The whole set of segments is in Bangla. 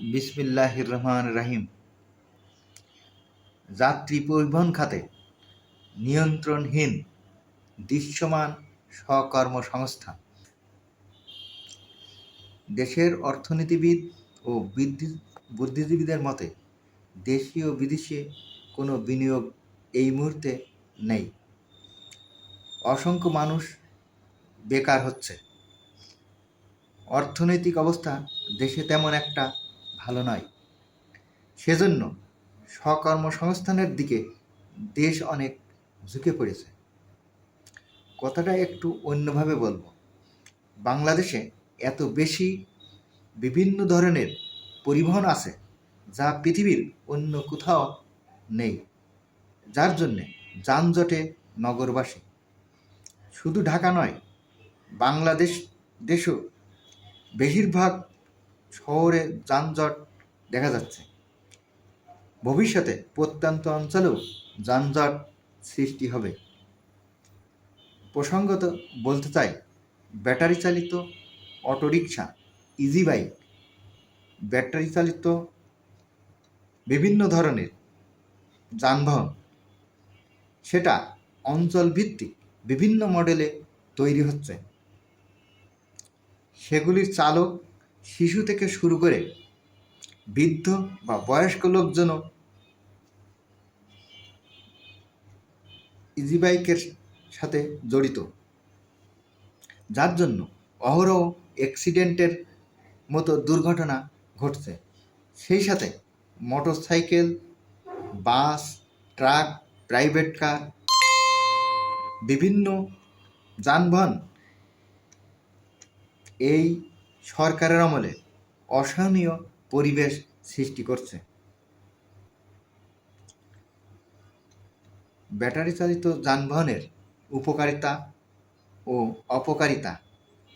বিসমিল্লাহির রহমান রাহিম। যাত্রী পরিবহন খাতে নিয়ন্ত্রণহীন দৃশ্যমান স্বকর্মসংস্থান দেশের অর্থনীতিবিদ ও বুদ্ধিজীবীদের মতে দেশীয় বিদেশে কোনো বিনিয়োগ এই মুহূর্তে নেই। অসংখ্য মানুষ বেকার হচ্ছে। অর্থনৈতিক অবস্থা দেশে তেমন একটা ভালো নয়। সেজন্য স্বকর্মসংস্থানের দিকে দেশ অনেক ঝুঁকে পড়েছে। কথাটা একটু অন্যভাবে বলব। বাংলাদেশে এত বেশি বিভিন্ন ধরনের পরিবহন আছে যা পৃথিবীর অন্য কোথাও নেই, যার জন্যে যানজটে নগরবাসী। শুধু ঢাকা নয়, বাংলাদেশ দেশও বেশিরভাগ শহরে যানজট দেখা যাচ্ছে। ভবিষ্যতে প্রত্যন্ত অঞ্চলেও যানজট সৃষ্টি হবে। প্রসঙ্গত বলতে চাই ব্যাটারি চালিত অটোরিকশা ইজি বাইক ব্যাটারি চালিত বিভিন্ন ধরনের যানবাহন, সেটা অঞ্চল ভিত্তিক বিভিন্ন মডেলে তৈরি হচ্ছে। সেগুলির চালক শিশু থেকে শুরু করে বৃদ্ধ বা বয়স্ক লোকজনও ইজিবাইকের সাথে জড়িত। যার জন্য অহরহ অ্যাক্সিডেন্টের মতো দুর্ঘটনা ঘটছে। সেই সাথে motorcycle, bus, truck, private car, বিভিন্ন যানবাহন এই সরকারের আমলে অসহনীয় পরিবেশ সৃষ্টি করছে। ব্যাটারি চালিত যানবাহনের উপকারিতা ও অপকারিতা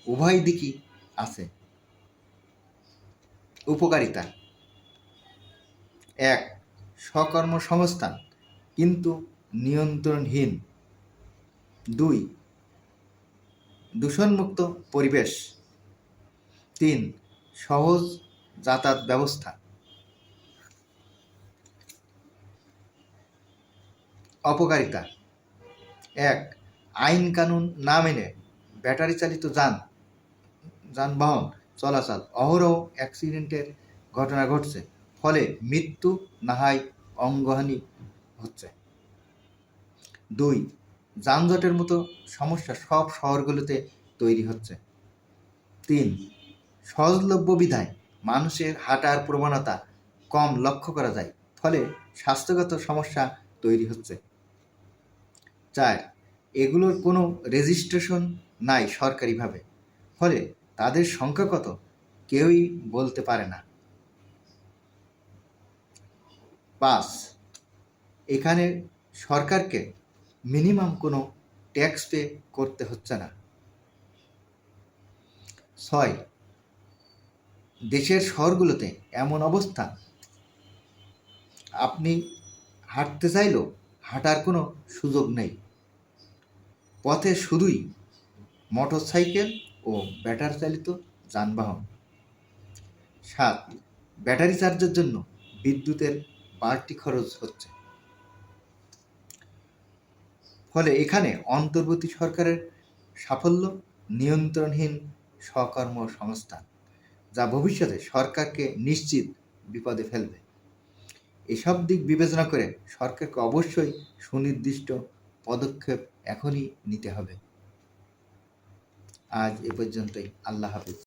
উভয় দিকই আছে। উপকারিতা। এক, স্বকর্মসংস্থান, কিন্তু নিয়ন্ত্রণহীন। দুই, দূষণমুক্ত পরিবেশ। তিন, সহজ যাতায়াত ব্যবস্থা। অপকারিতা। এক, আইন কানুন না মেনে ব্যাটারি চালিত যান, যানবাহন চলাচল অহরহ অ্যাক্সিডেন্টের ঘটনা ঘটছে, ফলে মৃত্যু নাহাই অঙ্গহানি হচ্ছে। দুই, যানজটের মতো সমস্যা সব শহরগুলোতে তৈরি হচ্ছে। তিন সহজলভ্য বিধায় মানুষের হাঁটার প্রবণতা কম লক্ষ্য করা যায়, ফলে স্বাস্থ্যগত সমস্যা তৈরি হচ্ছে। চার, এগুলোর কোনো রেজিস্ট্রেশন নাই সরকারিভাবে, ফলে তাদের সংখ্যা কত কেউই বলতে পারে না। পাঁচ, এখানে সরকারকে মিনিমাম কোনো ট্যাক্স পে করতে হচ্ছে না। ছয় দেশের শহরগুলোতে এমন অবস্থা। আপনি হাঁটতে চাইলেও হাঁটার কোনো সুযোগ নেই। পথে শুধুই মোটরসাইকেল ও ব্যাটারি চালিত যানবাহন। সাত, ব্যাটারি চার্জের জন্য বিদ্যুতের বাড়তি খরচ হচ্ছে। ফলে এখানে অন্তর্বর্তী সরকারের সাফল্য নিয়ন্ত্রণহীন স্বকর্ম সংস্থান যা ভবিষ্যতে সরকারকে নিশ্চিত বিপদে ফেলবে। এসব দিক বিবেচনা করে সরকারকে অবশ্যই সুনির্দিষ্ট পদক্ষেপ এখনই নিতে হবে। আজ এ পর্যন্তই। আল্লাহ হাফিজ।